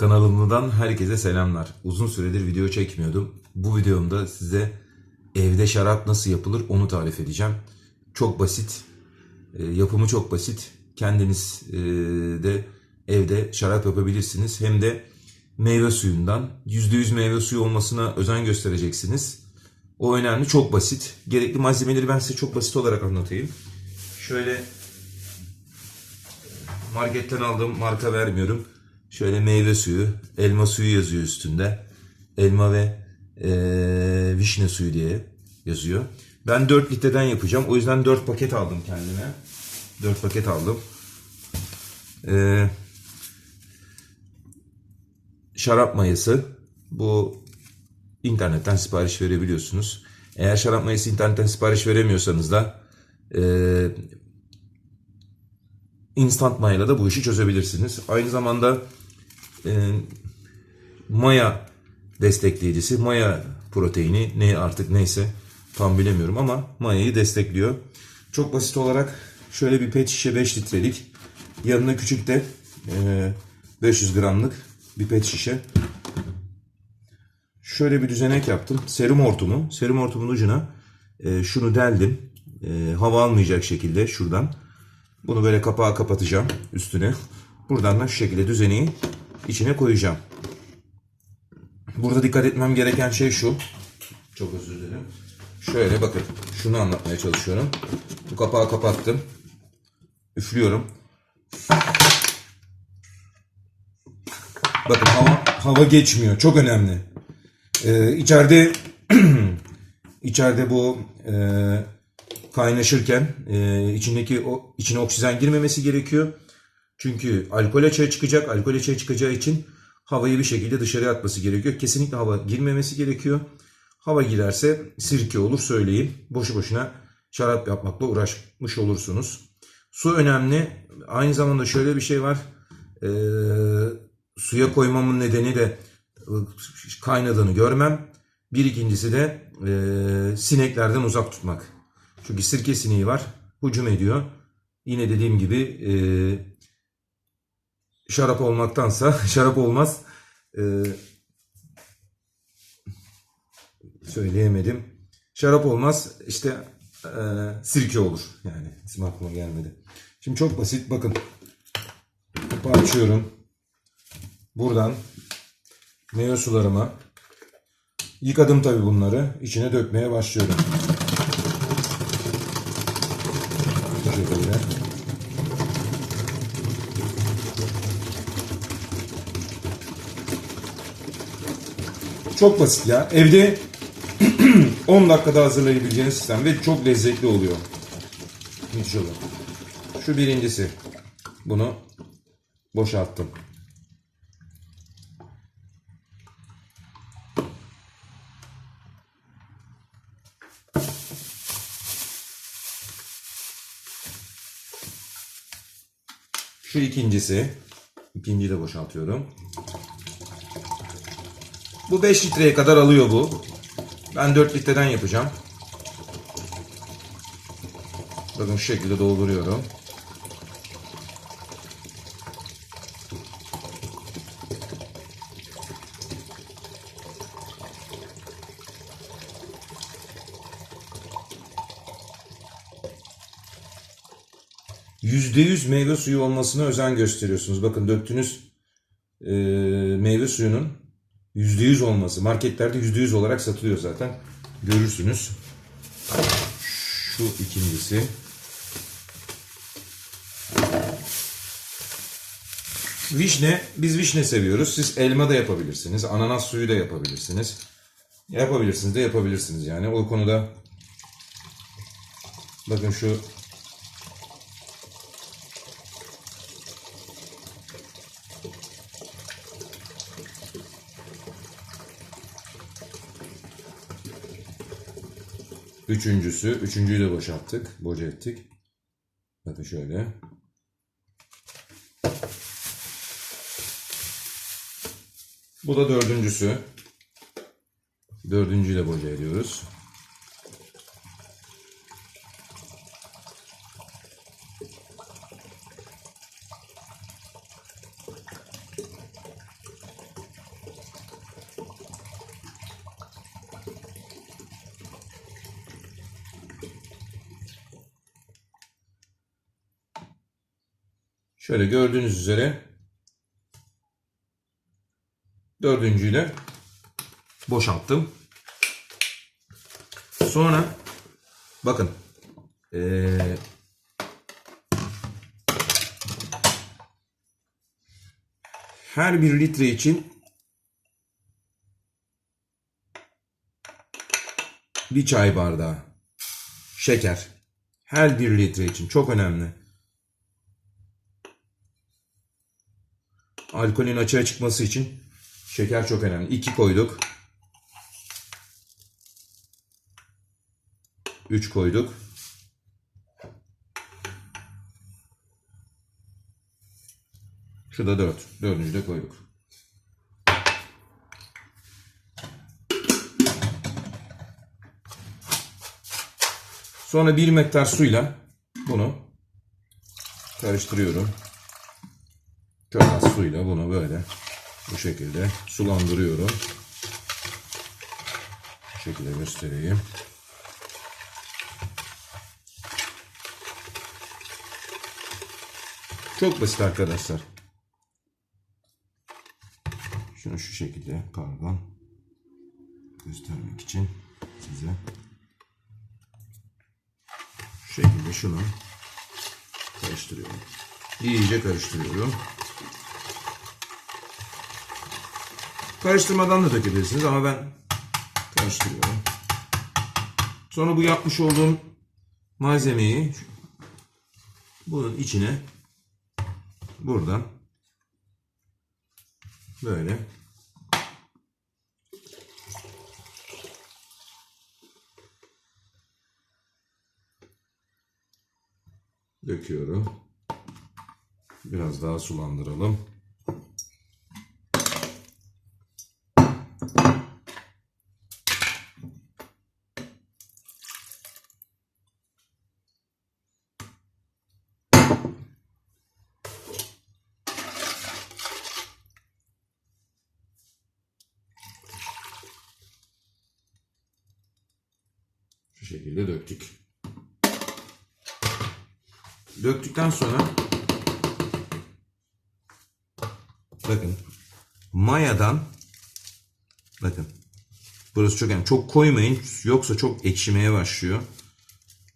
Kanalımdan herkese selamlar. Uzun süredir video çekmiyordum. Bu videomda size evde şarap nasıl yapılır onu tarif edeceğim. Çok basit. E, Yapımı çok basit. Kendiniz e, de evde şarap yapabilirsiniz. Hem de meyve suyundan. %100 meyve suyu olmasına özen göstereceksiniz. O önemli. Çok basit. Gerekli malzemeleri ben size çok basit olarak anlatayım. Şöyle marketten aldığım marka vermiyorum. Şöyle meyve suyu, elma suyu yazıyor üstünde. Elma ve eee, vişne suyu diye yazıyor. Ben 4 litreden yapacağım. O yüzden 4 paket aldım kendime. 4 paket aldım. Eee, şarap mayası. Bu internetten sipariş verebiliyorsunuz. Eğer şarap mayası internetten sipariş veremiyorsanız da eee instant mayayla da bu işi çözebilirsiniz. Aynı zamanda e, maya destekleyicisi, maya proteini ne artık neyse tam bilemiyorum ama mayayı destekliyor. Çok basit olarak şöyle bir pet şişe 5 litrelik yanına küçük de e, 500 gramlık bir pet şişe. Şöyle bir düzenek yaptım. Serum hortumu. Serum hortumun ucuna e, şunu deldim. E, hava almayacak şekilde şuradan. Bunu böyle kapağı kapatacağım üstüne. Buradan da şu şekilde düzeneyi içine koyacağım. Burada dikkat etmem gereken şey şu. Çok özür dilerim. Şöyle bakın. Şunu anlatmaya çalışıyorum. Bu kapağı kapattım. Üflüyorum. Bakın hava, hava geçmiyor. Çok önemli. Ee, içeride içeride bu e, kaynaşırken e, içindeki o içine oksijen girmemesi gerekiyor. Çünkü alkol açığa çıkacak. Alkol açığa çıkacağı için havayı bir şekilde dışarıya atması gerekiyor. Kesinlikle hava girmemesi gerekiyor. Hava girerse sirke olur söyleyeyim. Boşu boşuna şarap yapmakla uğraşmış olursunuz. Su önemli. Aynı zamanda şöyle bir şey var. Ee, suya koymamın nedeni de e, kaynadığını görmem. Bir ikincisi de e, sineklerden uzak tutmak. Çünkü sirke sineği var. Hücum ediyor. Yine dediğim gibi e, şarap olmaktansa şarap olmaz. E, söyleyemedim. Şarap olmaz. işte e, sirke olur. Yani isim aklıma gelmedi. Şimdi çok basit. Bakın. Kapağı açıyorum. Buradan meyve sularıma yıkadım tabii bunları. içine dökmeye başlıyorum. Bu şekilde. Çok basit ya. Evde 10 dakikada hazırlayabileceğiniz sistem ve çok lezzetli oluyor. Müthiş oluyor. Şu birincisi. Bunu boşalttım. Şu ikincisi. İkinciyi de boşaltıyorum. Bu 5 litreye kadar alıyor bu. Ben 4 litreden yapacağım. Bakın şu şekilde dolduruyorum. %100 meyve suyu olmasına özen gösteriyorsunuz. Bakın döktüğünüz e, meyve suyunun %100 olması. Marketlerde %100 olarak satılıyor zaten. Görürsünüz. Şu ikincisi. Vişne, biz vişne seviyoruz. Siz elma da yapabilirsiniz. Ananas suyu da yapabilirsiniz. Yapabilirsiniz de yapabilirsiniz yani. O konuda bakın şu Üçüncüsü. Üçüncüyü de boşalttık. Boca ettik. Bakın şöyle. Bu da dördüncüsü. Dördüncüyü de boca ediyoruz. Şöyle gördüğünüz üzere dördüncüyü de boşalttım. Sonra bakın eee, her bir litre için bir çay bardağı şeker. Her bir litre için çok önemli. Alkolün açığa çıkması için şeker çok önemli. 2 koyduk. 3 koyduk. Şurada 4. Dördüncü de koyduk. Sonra bir miktar suyla bunu karıştırıyorum. Suyla bunu böyle bu şekilde sulandırıyorum. Bu şekilde göstereyim. Çok basit arkadaşlar. Şunu şu şekilde pardon göstermek için size şu şekilde şunu karıştırıyorum. İyice karıştırıyorum. Karıştırmadan da dökebilirsiniz ama ben karıştırıyorum. Sonra bu yapmış olduğum malzemeyi bunun içine buradan böyle döküyorum. Biraz daha sulandıralım. Şu şekilde döktük. Döktükten sonra bakın mayadan bakın burası çok yani çok koymayın yoksa çok ekşimeye başlıyor.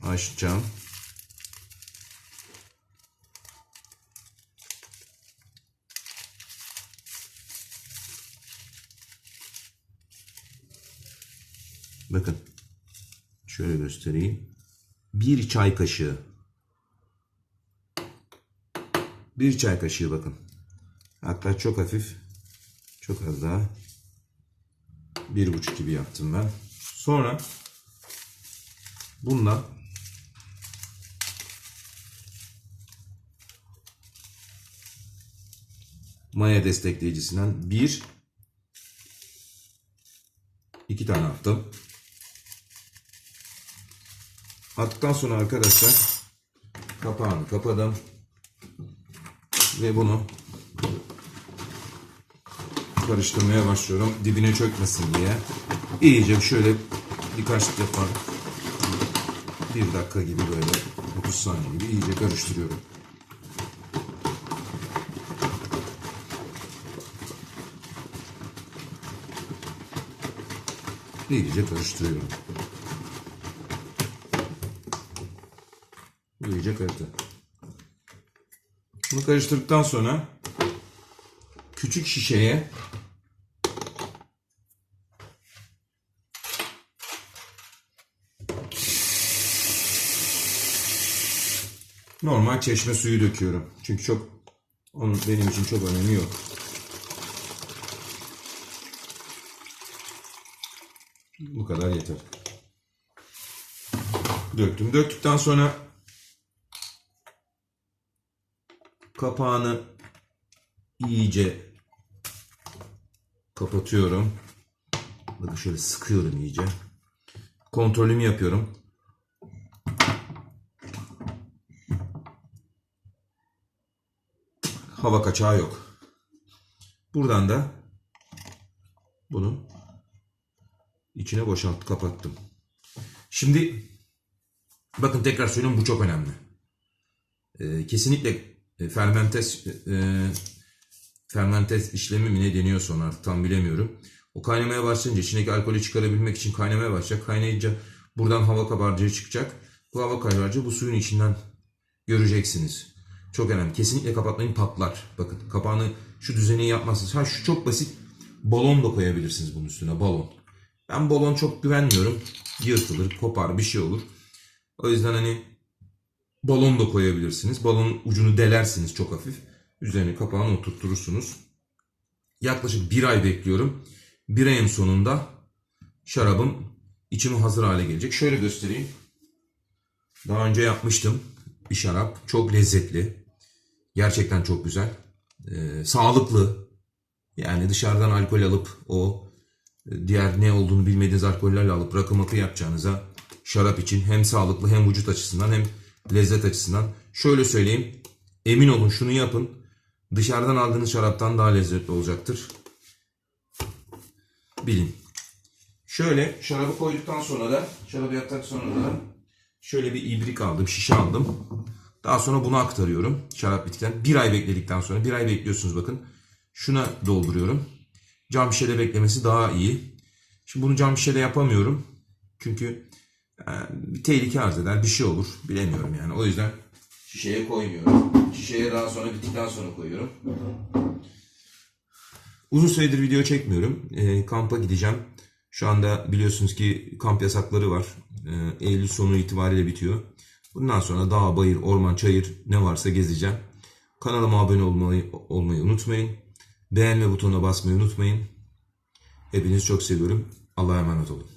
Açacağım. Bakın şöyle göstereyim. Bir çay kaşığı Bir çay kaşığı bakın. Hatta çok hafif. Çok az daha. Bir buçuk gibi yaptım ben. Sonra bundan maya destekleyicisinden bir iki tane attım. Attıktan sonra arkadaşlar kapağını kapadım ve bunu karıştırmaya başlıyorum. Dibine çökmesin diye. İyice şöyle birkaç defa bir dakika gibi böyle 30 saniye gibi iyice karıştırıyorum. İyice karıştırıyorum. İyice karıştı. Bunu karıştırdıktan sonra küçük şişeye normal çeşme suyu döküyorum. Çünkü çok onun benim için çok önemi yok. Bu kadar yeter. Döktüm. Döktükten sonra kapağını iyice kapatıyorum. Bakın şöyle sıkıyorum iyice. Kontrolümü yapıyorum. Hava kaçağı yok. Buradan da bunu içine boşalt kapattım. Şimdi bakın tekrar söylüyorum bu çok önemli. Ee, kesinlikle e, fermentes e, fermentes işlemi mi ne deniyor sonra tam bilemiyorum. O kaynamaya başlayınca içindeki alkolü çıkarabilmek için kaynamaya başlayacak. Kaynayınca buradan hava kabarcığı çıkacak. Bu hava kabarcığı bu suyun içinden göreceksiniz. Çok önemli. Kesinlikle kapatmayın patlar. Bakın kapağını şu düzeni yapmazsınız. Ha şu çok basit. Balon da koyabilirsiniz bunun üstüne. Balon. Ben balon çok güvenmiyorum. Yırtılır, kopar, bir şey olur. O yüzden hani balon da koyabilirsiniz. Balonun ucunu delersiniz çok hafif. Üzerine kapağını oturturursunuz. Yaklaşık bir ay bekliyorum. Bir ayın sonunda şarabım içimi hazır hale gelecek. Şöyle göstereyim. Daha önce yapmıştım bir şarap. Çok lezzetli. Gerçekten çok güzel. Ee, sağlıklı. Yani dışarıdan alkol alıp o e, diğer ne olduğunu bilmediğiniz alkollerle alıp rakı makı yapacağınıza şarap için hem sağlıklı hem vücut açısından hem lezzet açısından şöyle söyleyeyim. Emin olun şunu yapın. Dışarıdan aldığınız şaraptan daha lezzetli olacaktır. Bilin. Şöyle şarabı koyduktan sonra da şarabı yaptıktan sonra da şöyle bir ibrik aldım, şişe aldım. Daha sonra bunu aktarıyorum. Şarap bittikten bir ay bekledikten sonra bir ay bekliyorsunuz bakın. Şuna dolduruyorum. Cam şişede beklemesi daha iyi. Şimdi bunu cam şişede yapamıyorum. Çünkü e, bir tehlike arz eder, bir şey olur. Bilemiyorum yani. O yüzden şişeye koymuyorum. Şişeye daha sonra bittikten sonra koyuyorum. Uzun süredir video çekmiyorum. E, kampa gideceğim. Şu anda biliyorsunuz ki kamp yasakları var. E, Eylül sonu itibariyle bitiyor. Bundan sonra dağ, bayır, orman, çayır ne varsa gezeceğim. Kanalıma abone olmayı, olmayı unutmayın. Beğenme butonuna basmayı unutmayın. Hepinizi çok seviyorum. Allah'a emanet olun.